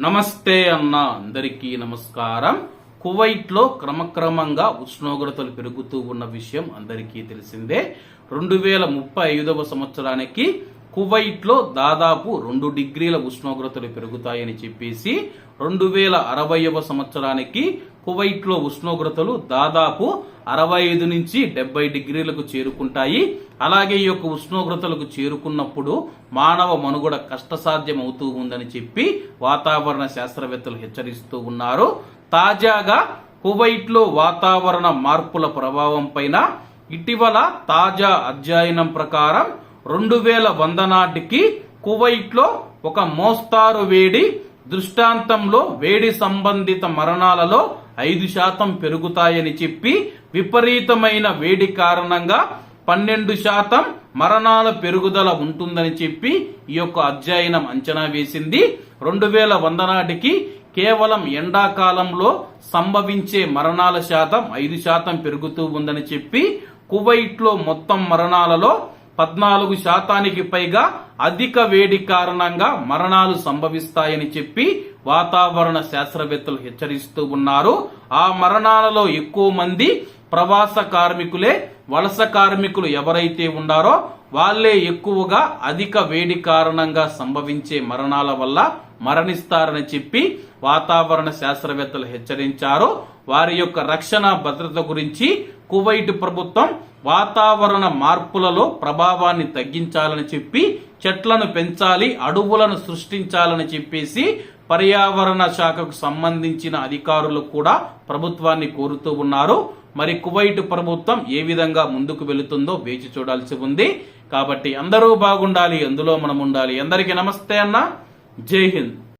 నమస్తే అన్న అందరికీ నమస్కారం. కువైట్లో క్రమక్రమంగా ఉష్ణోగ్రతలు పెరుగుతూ ఉన్న విషయం అందరికీ తెలిసిందే. రెండు వేల ముప్పై ఐదవ సంవత్సరానికి కువైట్లో దాదాపు రెండు డిగ్రీల ఉష్ణోగ్రతలు పెరుగుతాయని చెప్పేసి రెండు వేల అరవైవ సంవత్సరానికి కువైట్లో ఉష్ణోగ్రతలు దాదాపు అరవై ఐదు నుంచి డెబ్బై డిగ్రీలకు చేరుకుంటాయి. అలాగే ఈ యొక్క ఉష్ణోగ్రతలకు చేరుకున్నప్పుడు మానవ మనుగడ కష్టసాధ్యం అవుతూ ఉందని చెప్పి వాతావరణ శాస్త్రవేత్తలు హెచ్చరిస్తూ ఉన్నారు. తాజాగా కువైట్లో వాతావరణ మార్పుల ప్రభావం పైన ఇటీవల తాజా అధ్యయనం ప్రకారం రెండు వేల వంద నాటికి కువైట్లో ఒక మోస్తారు వేడి దృష్టాంతంలో వేడి సంబంధిత మరణాలలో ఐదు శాతం పెరుగుతాయని చెప్పి విపరీతమైన వేడి కారణంగా పన్నెండు శాతం మరణాల పెరుగుదల ఉంటుందని చెప్పి ఈ యొక్క అధ్యయనం అంచనా వేసింది. రెండు వేల వంద నాటికి కేవలం ఎండాకాలంలో సంభవించే మరణాల శాతం ఐదు శాతం పెరుగుతూ ఉందని చెప్పి కువైట్లో మొత్తం మరణాలలో పద్నాలుగు శాతానికి పైగా అధిక వేడి కారణంగా మరణాలు సంభవిస్తాయని చెప్పి వాతావరణ శాస్త్రవేత్తలు హెచ్చరిస్తూ ఉన్నారు. ఆ మరణాలలో ఎక్కువ మంది ప్రవాస కార్మికులే వలస కార్మికులు ఎవరైతే ఉన్నారో వాళ్ళే ఎక్కువగా అధిక వేడి కారణంగా సంభవించే మరణాల వల్ల మరణిస్తారని చెప్పి వాతావరణ శాస్త్రవేత్తలు హెచ్చరించారు. వారి యొక్క రక్షణ భద్రత గురించి కువైట్ ప్రభుత్వం వాతావరణ మార్పులలో ప్రభావాన్ని తగ్గించాలని చెప్పి చెట్లను పెంచాలి అడవులను సృష్టించాలని చెప్పేసి పర్యావరణ శాఖకు సంబంధించిన అధికారులు కూడా ప్రభుత్వాన్ని కోరుతూ ఉన్నారు. మరి కువైట్ ప్రభుత్వం ఏ విధంగా ముందుకు వెళుతుందో వేచి చూడాల్సి ఉంది. కాబట్టి అందరూ బాగుండాలి అందులో మనం ఉండాలి. అందరికీ నమస్తే అన్న. జై హింద్.